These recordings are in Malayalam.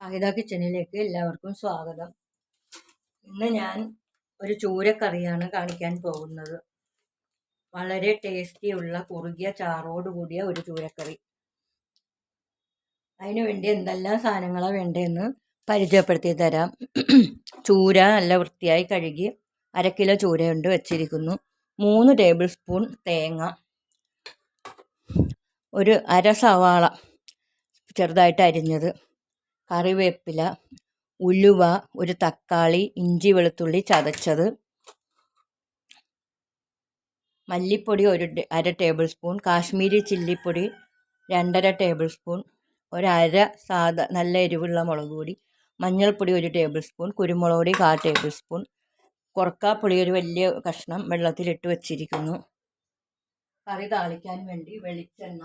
അഹിത കിച്ചണിലേക്ക് എല്ലാവർക്കും സ്വാഗതം. ഇന്ന് ഞാൻ ഒരു ചൂരക്കറിയാണ് കാണിക്കാൻ പോകുന്നത്. വളരെ ടേസ്റ്റിയുള്ള കുറുകിയ ചാറോട് കൂടിയ ഒരു ചൂരക്കറി. അതിനു വേണ്ടി എന്തെല്ലാം സാധനങ്ങളാണ് വേണ്ടതെന്ന് പരിചയപ്പെടുത്തി തരാം. ചൂര നല്ല വൃത്തിയായി കഴുകി അര കിലോ ചൂരയുണ്ട് വെച്ചിരിക്കുന്നു. മൂന്ന് ടേബിൾ സ്പൂൺ തേങ്ങ. ഒരു അര സവാള ചെറുതായിട്ട് അരിഞ്ഞത്. കറിവേപ്പില ഉലുവ ഒരു തക്കാളി ഇഞ്ചി വെളുത്തുള്ളി ചതച്ചത്. മല്ലിപ്പൊടി ഒരു അര ടേബിൾ സ്പൂൺ. കാശ്മീരി ചില്ലിപ്പൊടി രണ്ടര ടേബിൾ സ്പൂൺ. ഒരര സാധ നല്ല എരിവുള്ള മുളക് പൊടി. മഞ്ഞൾപ്പൊടി ഒരു ടേബിൾ സ്പൂൺ. കുരുമുളക് പൊടി കാ ടേബിൾ സ്പൂൺ. കുറക്കാപ്പൊടി ഒരു വലിയ കഷ്ണം വെള്ളത്തിലിട്ട് വെച്ചിരിക്കുന്നു. കറി താളിക്കാൻ വേണ്ടി വെളിച്ചെണ്ണ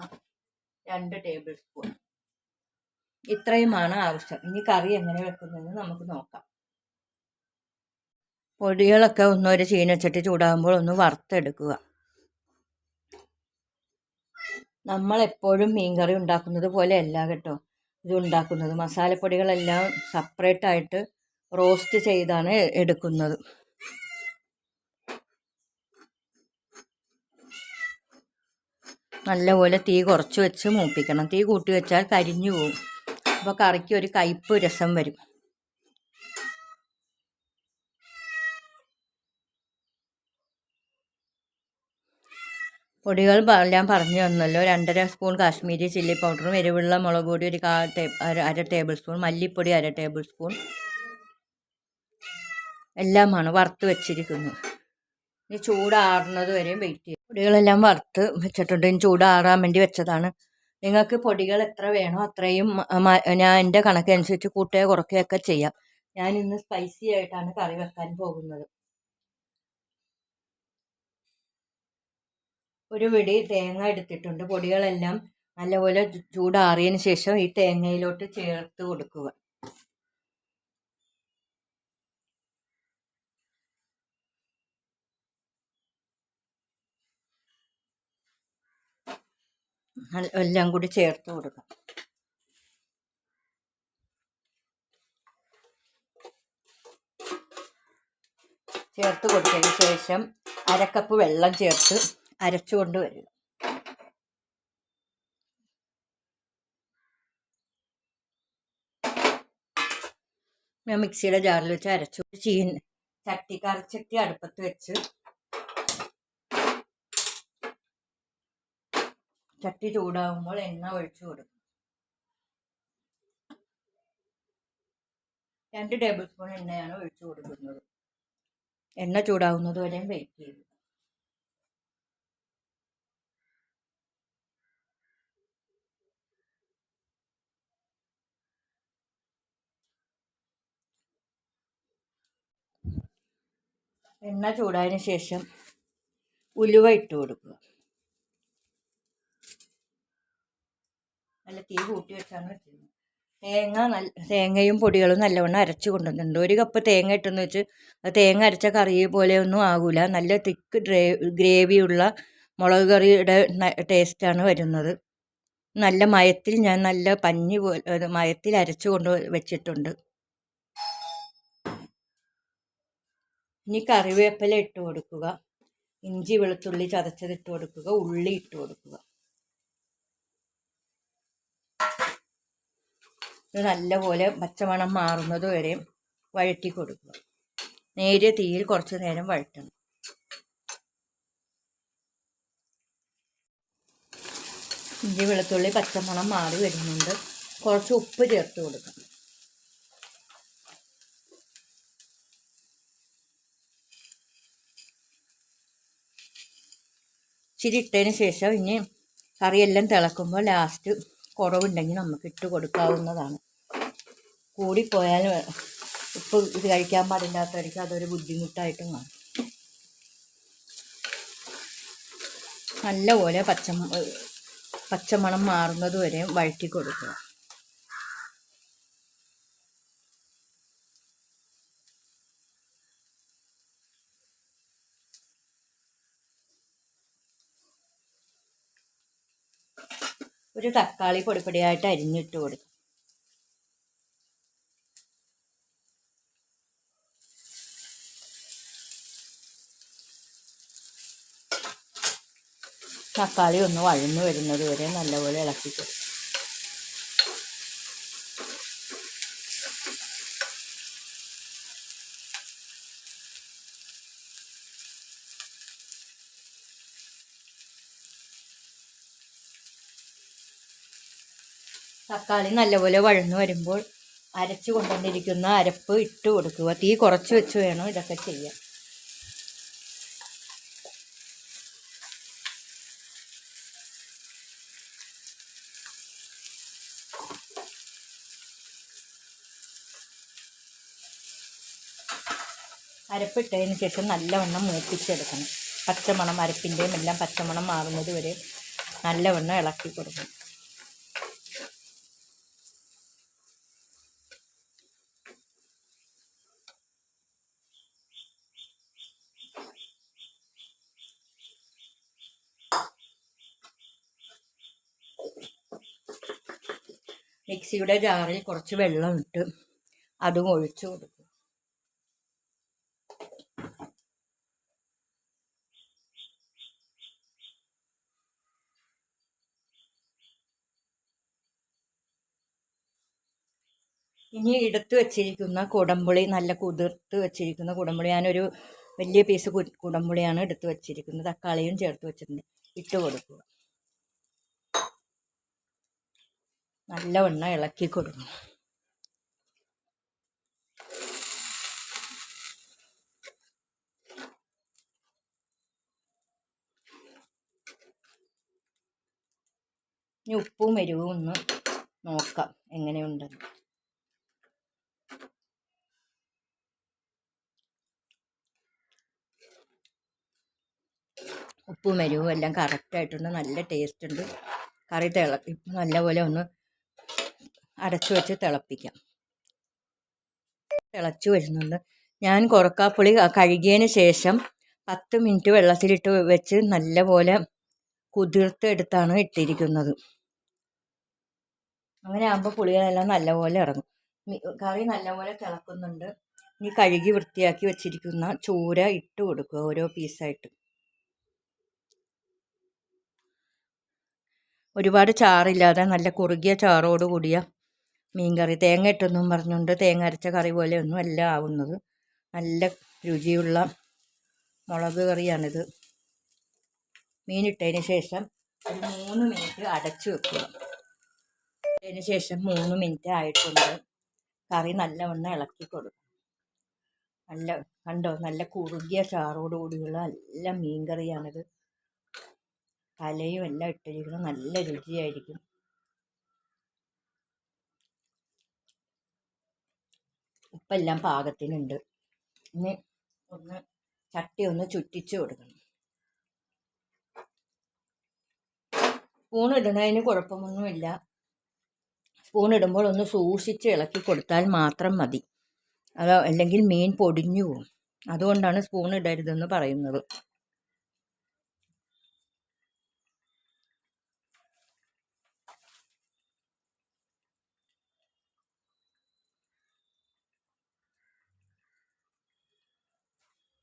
രണ്ട് ടേബിൾ സ്പൂൺ. ഇത്രയുമാണ് ആവശ്യം. ഇനി കറി എങ്ങനെ വെക്കുന്നതെന്ന് നമുക്ക് നോക്കാം. പൊടികളൊക്കെ ഒന്ന് ഒരു ചീനച്ചട്ടി ചൂടാകുമ്പോൾ ഒന്ന് വറുത്തെടുക്കുക. നമ്മൾ എപ്പോഴും മീൻകറി ഉണ്ടാക്കുന്നത് പോലെ അല്ല കേട്ടോ. ഇത് ഉണ്ടാക്കുന്നത്. മസാലപ്പൊടികളെല്ലാം സെപ്പറേറ്റ് ആയിട്ട് റോസ്റ്റ് ചെയ്താണ് എടുക്കുന്നത്. നല്ലപോലെ തീ കുറച്ച് വെച്ച് മൂപ്പിക്കണം. തീ കൂട്ടി വെച്ചാൽ കരിഞ്ഞു പോകും അപ്പോൾ കറിക്ക് ഒരു കയ്പ്പ് രസം വരും. പൊടികൾ എല്ലാം പറഞ്ഞു തന്നല്ലോ. രണ്ടര സ്പൂൺ കാശ്മീരി ചില്ലി പൗഡറും എരിവുള്ള മുളക് പൊടി ഒരു കാ അര ടേബിൾ സ്പൂൺ മല്ലിപ്പൊടി അര ടേബിൾ സ്പൂൺ. എല്ലാമാണ് വറുത്ത് വെച്ചിരിക്കുന്നു ഇനി ചൂടാറുന്നത് വരെയും വെയിറ്റ് ചെയ്യും. പൊടികളെല്ലാം വറുത്ത് വെച്ചിട്ടുണ്ട്. ഇനി ചൂടാറാൻ വേണ്ടി വെച്ചതാണ്. നിങ്ങൾക്ക് പൊടികൾ എത്ര വേണോ അത്രയും ഞാൻ എന്റെ കണക്കനുസരിച്ച് കൂട്ടുകയോ കുറയ്ക്കുകയൊക്കെ ചെയ്യാം. ഞാൻ ഇന്ന് സ്പൈസി ആയിട്ടാണ് കറി വെക്കാൻ പോകുന്നത്. ഒരു പിടി തേങ്ങ എടുത്തിട്ടുണ്ട്. പൊടികളെല്ലാം നല്ലപോലെ ചൂടാറിയതിന് ശേഷം ഈ തേങ്ങയിലോട്ട് ചേർത്ത് കൊടുക്കുക. എല്ലാം കൂടി ചേർത്ത് കൊടുക്കാം. ചേർത്ത് കൊടുത്തതിന് ശേഷം അരക്കപ്പ് വെള്ളം ചേർത്ത് അരച്ചു കൊണ്ടുവരിക ഞാൻ മിക്സിയുടെ ജാറിൽ വെച്ച് അരച്ചു. ചീൻ ചട്ടി കറിച്ചട്ടി അടുപ്പത്ത് വെച്ച് ചട്ടി ചൂടാകുമ്പോൾ എണ്ണ ഒഴിച്ചു കൊടുക്കും. രണ്ട് ടേബിൾ സ്പൂൺ എണ്ണയാണ് ഒഴിച്ചു കൊടുക്കുന്നത്. എണ്ണ ചൂടാവുന്നത് വരെയും വെയിറ്റ് ചെയ്യും. എണ്ണ ചൂടായതിനു ശേഷം ഉലുവ ഇട്ട് കൊടുക്കുക. നല്ല തീ കൂട്ടി വെച്ചാണ് വെച്ചിരുന്നത്. തേങ്ങ നല്ല തേങ്ങയും പൊടികളും നല്ലവണ്ണം അരച്ച് കൊണ്ടുവന്നിട്ടുണ്ട്. ഒരു കപ്പ് തേങ്ങ ഇട്ടെന്ന് വെച്ച് അത് തേങ്ങ അരച്ച കറി പോലെയൊന്നും ആകില്ല നല്ല തിക്ക് ഡ്രേ ഗ്രേവിയുള്ള മുളക് കറിയുടെ ടേസ്റ്റാണ് വരുന്നത്. നല്ല മയത്തിൽ ഞാൻ നല്ല പഞ്ഞി പോലെ മയത്തിൽ അരച്ച് കൊണ്ട് വെച്ചിട്ടുണ്ട്. ഇനി കറിവേപ്പില ഇട്ട് കൊടുക്കുക. ഇഞ്ചി വെളുത്തുള്ളി ചതച്ചത് ഇട്ട് കൊടുക്കുക. ഉള്ളി ഇട്ട് കൊടുക്കുക. നല്ലപോലെ പച്ചമണം മാറുന്നത് വരെ വഴറ്റി കൊടുക്കുക. നേരിയ തീയിൽ കുറച്ചു നേരം വഴറ്റണം. ഇഞ്ചി വെളുത്തുള്ളി പച്ചമണം മാറി വരുന്നുണ്ട്. കുറച്ച് ഉപ്പ് ചേർത്ത് കൊടുക്കണം. ഇച്ചിരി ഇട്ടതിന് ശേഷം ഇനി കറിയെല്ലാം തിളക്കുമ്പോൾ ലാസ്റ്റ് കുറവുണ്ടെങ്കിൽ നമുക്ക് ഇട്ട് കൊടുക്കാവുന്നതാണ്. കൂടിപ്പോയാൽ ഉപ്പ് ഇത് കഴിക്കാൻ പാടില്ലാത്തവർക്ക് അതൊരു ബുദ്ധിമുട്ടായിട്ടും കാണും. നല്ലപോലെ പച്ച പച്ചമണം മാറുന്നത് വരെ വഴറ്റി കൊടുക്കുക. ഒരു തക്കാളി പൊടിപ്പൊടിയായിട്ട് അരിഞ്ഞിട്ട് കൊടുക്കും. തക്കാളി ഒന്ന് വഴന്നു വരുന്നത് വരെ നല്ലപോലെ ഇളക്കി കൊടുക്കും. തക്കാളി നല്ലപോലെ വഴന്നു വരുമ്പോൾ അരച്ചു കൊണ്ടുവന്നിരിക്കുന്ന അരപ്പ് ഇട്ട് കൊടുക്കുക. തീ കുറച്ച് വെച്ച് വേണം ഇതൊക്കെ ചെയ്യാൻ. അരപ്പിട്ടതിന് ശേഷം നല്ലവണ്ണം മൂപ്പിച്ചെടുക്കണം. പച്ചമണം അരപ്പിന്റെയും എല്ലാം പച്ചമണം മാറുന്നത് വരെ നല്ലവണ്ണം ഇളക്കി കൊടുക്കണം. മിക്സിയുടെ ജാറിൽ കുറച്ച് വെള്ളം ഇട്ട് അതും ഒഴിച്ചു കൊടുക്കും. ഇനി എടുത്തു വച്ചിരിക്കുന്ന കുടംപുളി നല്ല കുതിർത്ത് വച്ചിരിക്കുന്ന കുടംപുളി ഞാനൊരു വലിയ പീസ് കുടംപുളിയാണ് എടുത്തു വച്ചിരിക്കുന്നത്. തക്കാളിയും ചേർത്ത് വെച്ചിട്ടുണ്ട്. ഇട്ട് കൊടുക്കുക. നല്ലവണ്ണം ഇളക്കി കൊടുക്കണം. ഇനി ഉപ്പും എരിവും ഒന്ന് നോക്കാം എങ്ങനെയുണ്ടെന്ന് ഉപ്പും എരിവും എല്ലാം കറക്റ്റായിട്ടുണ്ട് നല്ല ടേസ്റ്റ് ഉണ്ട്. കറി തിള നല്ലപോലെ ഒന്ന് അടച്ചു വെച്ച് തിളപ്പിക്കാം. തിളച്ചു വരുന്നുണ്ട്. ഞാൻ കുറക്കാപ്പുളി കഴുകിയതിന് ശേഷം പത്ത് മിനിറ്റ് വെള്ളത്തിലിട്ട് വെച്ച് നല്ലപോലെ കുതിർത്തെടുത്താണ് ഇട്ടിരിക്കുന്നത്. അങ്ങനെ ആകുമ്പോൾ പുളികളെല്ലാം നല്ലപോലെ ഇറങ്ങും. കറി നല്ലപോലെ തിളക്കുന്നുണ്ട്. ഇനി കഴുകി വൃത്തിയാക്കി വെച്ചിരിക്കുന്ന ചൂര ഇട്ട് കൊടുക്കുക ഓരോ പീസായിട്ട്. ഒരുപാട് ചാറില്ലാതെ നല്ല കുറുകിയ ചാറോട് കൂടിയ മീൻകറി. തേങ്ങ ഇട്ടെന്നും പറഞ്ഞുകൊണ്ട് തേങ്ങ അരച്ച കറി പോലെ ഒന്നും അല്ല ആവുന്നത്. നല്ല രുചിയുള്ള മുളക് കറിയാണിത്. മീനിട്ടതിന് ശേഷം ഒരു മൂന്ന് മിനിറ്റ് അടച്ചു വെക്കുക. അതിന് ശേഷം മൂന്ന് മിനിറ്റ് ആയിട്ടുണ്ട്. കറി നല്ലവണ്ണം ഇളക്കി കൊടുക്കും നല്ല കണ്ടോ? നല്ല കുറുകിയ ചാറോടുകൂടിയുള്ള നല്ല മീൻ കറിയാണിത് തലയും എല്ലാം ഇട്ടിരിക്കുന്നത് നല്ല രുചിയായിരിക്കും. ഉപ്പെല്ലാം പാകത്തിനുണ്ട്. ഇനി ഒന്ന് ചട്ടി ഒന്ന് ചുറ്റിച്ച് കൊടുക്കണം. സ്പൂൺ ഇടുന്നതിന് കുഴപ്പമൊന്നുമില്ല. സ്പൂൺ ഇടുമ്പോൾ ഒന്ന് സൂക്ഷിച്ച് ഇളക്കി കൊടുത്താൽ മാത്രം മതി. അത് അല്ലെങ്കിൽ മീൻ പൊടിഞ്ഞു പോകും. അതുകൊണ്ടാണ് സ്പൂൺ ഇടരുതെന്ന് പറയുന്നത്.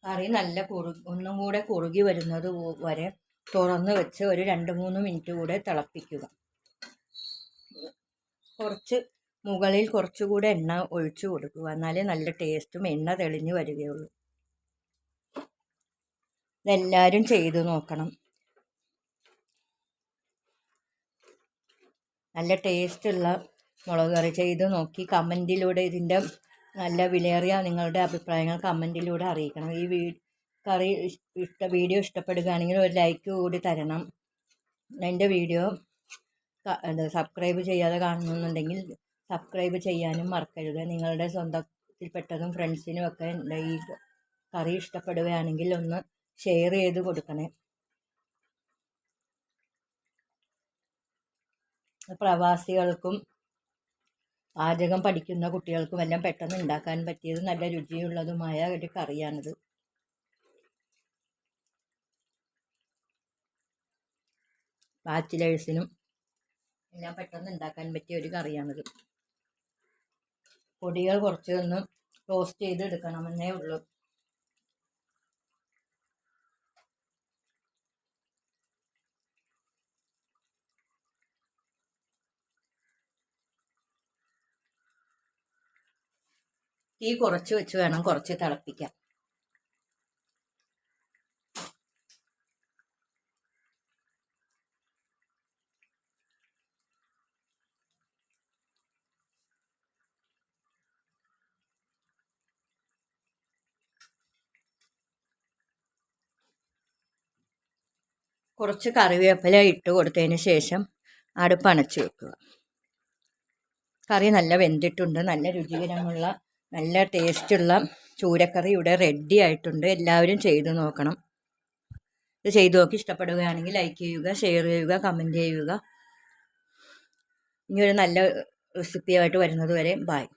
കറി നല്ല കുറു ഒന്നും കൂടെ കുറുകി വരുന്നത് വരെ തുറന്ന് വെച്ച് ഒരു രണ്ട് മൂന്ന് മിനിറ്റ് കൂടെ തിളപ്പിക്കുക. കുറച്ച് മുകളിൽ കുറച്ചുകൂടെ എണ്ണ ഒഴിച്ചു കൊടുക്കുക. എന്നാലേ നല്ല ടേസ്റ്റും എണ്ണ തെളിഞ്ഞു വരികയുള്ളൂ. ഇതെല്ലാവരും ചെയ്തു നോക്കണം. നല്ല ടേസ്റ്റുള്ള മുളക് കറി ചെയ്ത് നോക്കി കമന്റിലൂടെ ഇതിന്റെ നല്ല വിലയേറിയ നിങ്ങളുടെ അഭിപ്രായങ്ങൾ കമന്റിലൂടെ അറിയിക്കണം. ഈ വീ കറി ഇഷ്ട വീഡിയോ ഇഷ്ടപ്പെടുകയാണെങ്കിൽ ഒരു ലൈക്ക് കൂടി തരണം. എന്റെ വീഡിയോ സബ്സ്ക്രൈബ് ചെയ്യാതെ കാണുന്നുണ്ടെങ്കിൽ സബ്സ്ക്രൈബ് ചെയ്യാനും മറക്കരുത്. നിങ്ങളുടെ സ്വന്തത്തിൽപ്പെട്ടതും ഫ്രണ്ട്സിനും ഒക്കെ ഈ കറി ഇഷ്ടപ്പെടുകയാണെങ്കിൽ ഒന്ന് ഷെയർ ചെയ്ത് കൊടുക്കണേ. പ്രവാസികൾക്കും പാചകം പഠിക്കുന്ന കുട്ടികൾക്കും എല്ലാം പെട്ടെന്ന് ഉണ്ടാക്കാൻ പറ്റിയത് നല്ല രുചിയുള്ളതുമായ ഒരു കറിയാണിത്. ബാച്ചിലേഴ്സിനും എല്ലാം പെട്ടെന്ന് ഉണ്ടാക്കാൻ പറ്റിയ ഒരു കറിയാണിത്. പൊടികൾ കുറച്ചൊന്ന് റോസ്റ്റ് ചെയ്ത് എടുക്കണമെന്നേ ഉള്ളൂ. തീ കുറച്ച് വെച്ച് വേണം കുറച്ച് തിളപ്പിക്കാൻ. കുറച്ച് കറിവേപ്പില ഇട്ട് കൊടുത്തതിന് ശേഷം അടുപ്പ് അണച്ച് വെക്കുക. കറി നല്ല വെന്തിട്ടുണ്ട് നല്ല രുചികരമുള്ള നല്ല ടേസ്റ്റുള്ള ചൂരക്കറി ഇവിടെ റെഡി ആയിട്ടുണ്ട്. എല്ലാവരും ചെയ്തു നോക്കണം. ഇത് ചെയ്തു നോക്കി ഇഷ്ടപ്പെടുകയാണെങ്കിൽ ലൈക്ക് ചെയ്യുക ഷെയർ ചെയ്യുക കമന്റ് ചെയ്യുക. ഇനി ഒരു നല്ല റെസിപ്പിയായിട്ട് വരുന്നത് വരെ ബായ്